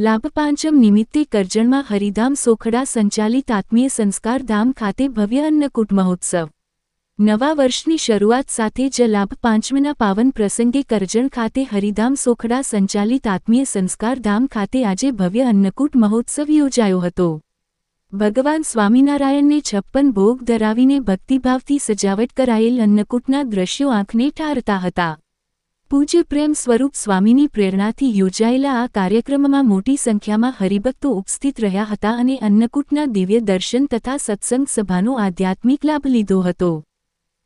લાભ પાંચમ નિમિત્તે કરજણમાં હરિધામ સોખડા સંચાલિત આત્મીય સંસ્કાર ધામ ખાતે ભવ્ય અન્નકૂટ મહોત્સવ નવા વર્ષની શરૂઆત સાથે જ લાભ પાંચમના પાવન પ્રસંગે કરજણ ખાતે હરિધામ સોખડા સંચાલિત આત્મીય સંસ્કાર ધામ ખાતે આજે ભવ્ય અન્નકૂટ મહોત્સવ યોજાયો હતો. ભગવાન સ્વામિનારાયણને છપ્પન ભોગ ધરાવીને ભક્તિભાવથી સજાવટ કરાયેલ અન્નકૂટના દ્રશ્યો આંખને ઠારતા હતા. પૂજ્ય પ્રેમ સ્વરૂપ સ્વામીની પ્રેરણાથી યોજાયેલા આ કાર્યક્રમમાં મોટી સંખ્યામાં હરિભક્તો ઉપસ્થિત રહ્યા હતા અને અન્નકૂટના દિવ્ય દર્શન તથા સત્સંગ સભાનો આધ્યાત્મિક લાભ લીધો હતો.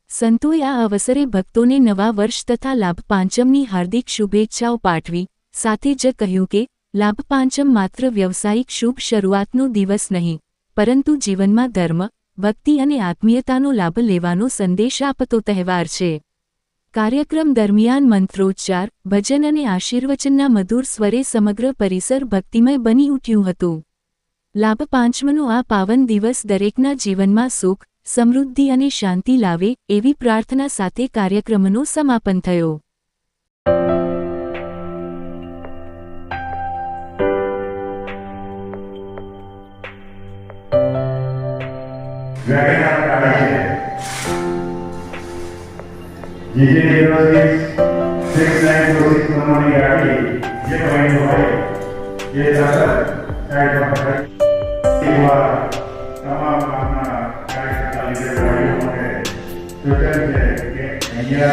સંતોએ આ અવસરે ભક્તોને નવા વર્ષ તથા લાભ પાંચમની હાર્દિક શુભેચ્છાઓ પાઠવી, સાથે જ કહ્યું કે, લાભ પાંચમ માત્ર વ્યવસાયિક શુભ શરૂઆતનો દિવસ નહીં, પરંતુ જીવનમાં ધર્મ, ભક્તિ અને આત્મીયતાનો લાભ લેવાનો સંદેશ આપતો તહેવાર છે. કાર્યક્રમ દરમિયાન મંત્રોચ્ચાર, ભજન અને આશીર્વચનના મધુર સ્વરે સમગ્ર પરિસર ભક્તિમય બની ઉઠ્યું હતું. લાભ પાંચમનો આ પાવન દિવસ દરેકના જીવનમાં સુખ, સમૃદ્ધિ અને શાંતિ લાવે એવી પ્રાર્થના સાથે કાર્યક્રમનો સમાપન થયો. WagonR GJ zero six six nine two six నమ్మని గాడి ये पॉइंट होए ये सर साइड पर है एक बार तमाम अपना कार्यकर्ता लीडर बॉडी होंगे स्वतंत्र के इंडिया